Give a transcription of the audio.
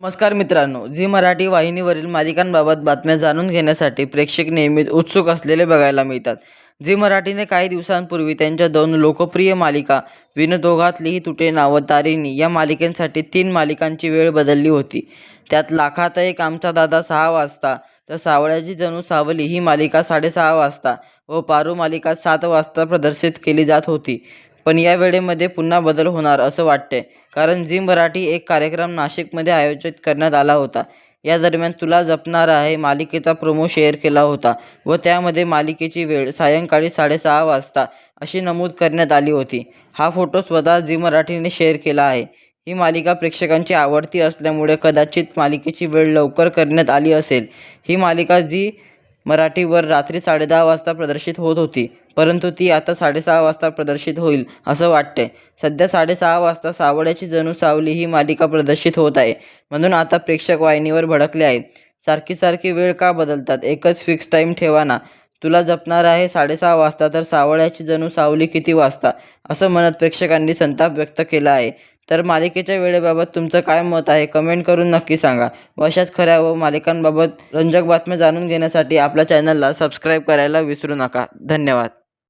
नमस्कार मित्रांनो झी मराठी वाहिनीवरील मालिकांबाबत बातम्या जाणून घेण्यासाठी प्रेक्षक नेहमीच उत्सुक असलेले बघायला मिळतात. झी मराठीने काही दिवसांपूर्वी त्यांच्या दोन लोकप्रिय मालिका विनोदोघातलीही तुटे नाव तारिणी या मालिकेसाठी तीन मालिकांची वेळ बदलली होती. त्यात लाखात एक आमचा दादा सहा वाजता तर सावळ्याची जणू सावली ही मालिका साडेसहा वाजता व पारू मालिका सात वाजता प्रदर्शित केली जात होती. पण या वेळेमध्ये पुन्हा बदल होणार असं वाटतंय. कारण झी मराठी एक कार्यक्रम नाशिकमध्ये आयोजित करण्यात आला होता. या दरम्यान तुला जपणार आहे मालिकेचा प्रोमो शेअर केला होता व त्यामध्ये मालिकेची वेळ सायंकाळी साडेसहा वाजता अशी नमूद करण्यात आली होती. हा फोटो स्वतः झी मराठीने शेअर केला आहे. ही मालिका प्रेक्षकांची आवडती असल्यामुळे कदाचित मालिकेची वेळ लवकर करण्यात आली असेल. ही मालिका झी मराठीवर रात्री साडेदहा वाजता प्रदर्शित होत होती परंतु ती आता साडेसहा वाजता प्रदर्शित होईल असं वाटतंय. सध्या साडेसहा वाजता सावळ्याची जणू सावली ही मालिका प्रदर्शित होत आहे म्हणून आता प्रेक्षक वाहिनीवर भडकले आहेत. सारखी सारखी वेळ का बदलतात? एकच फिक्स टाईम ठेवा ना. तुला जपणार आहे साडेसहा वाजता तर सावळ्याची जणू सावली किती वाजता? असं म्हणत प्रेक्षकांनी संताप व्यक्त केला आहे. तर मालिकेच्या वेळेबाबत तुमचं काय मत आहे? कमेंट करून नक्की सांगा. व अशाच खऱ्या व मालिकांबाबत रंजक बातम्या जाणून घेण्यासाठी आपल्या चॅनलला सबस्क्राईब करायला विसरू नका. धन्यवाद.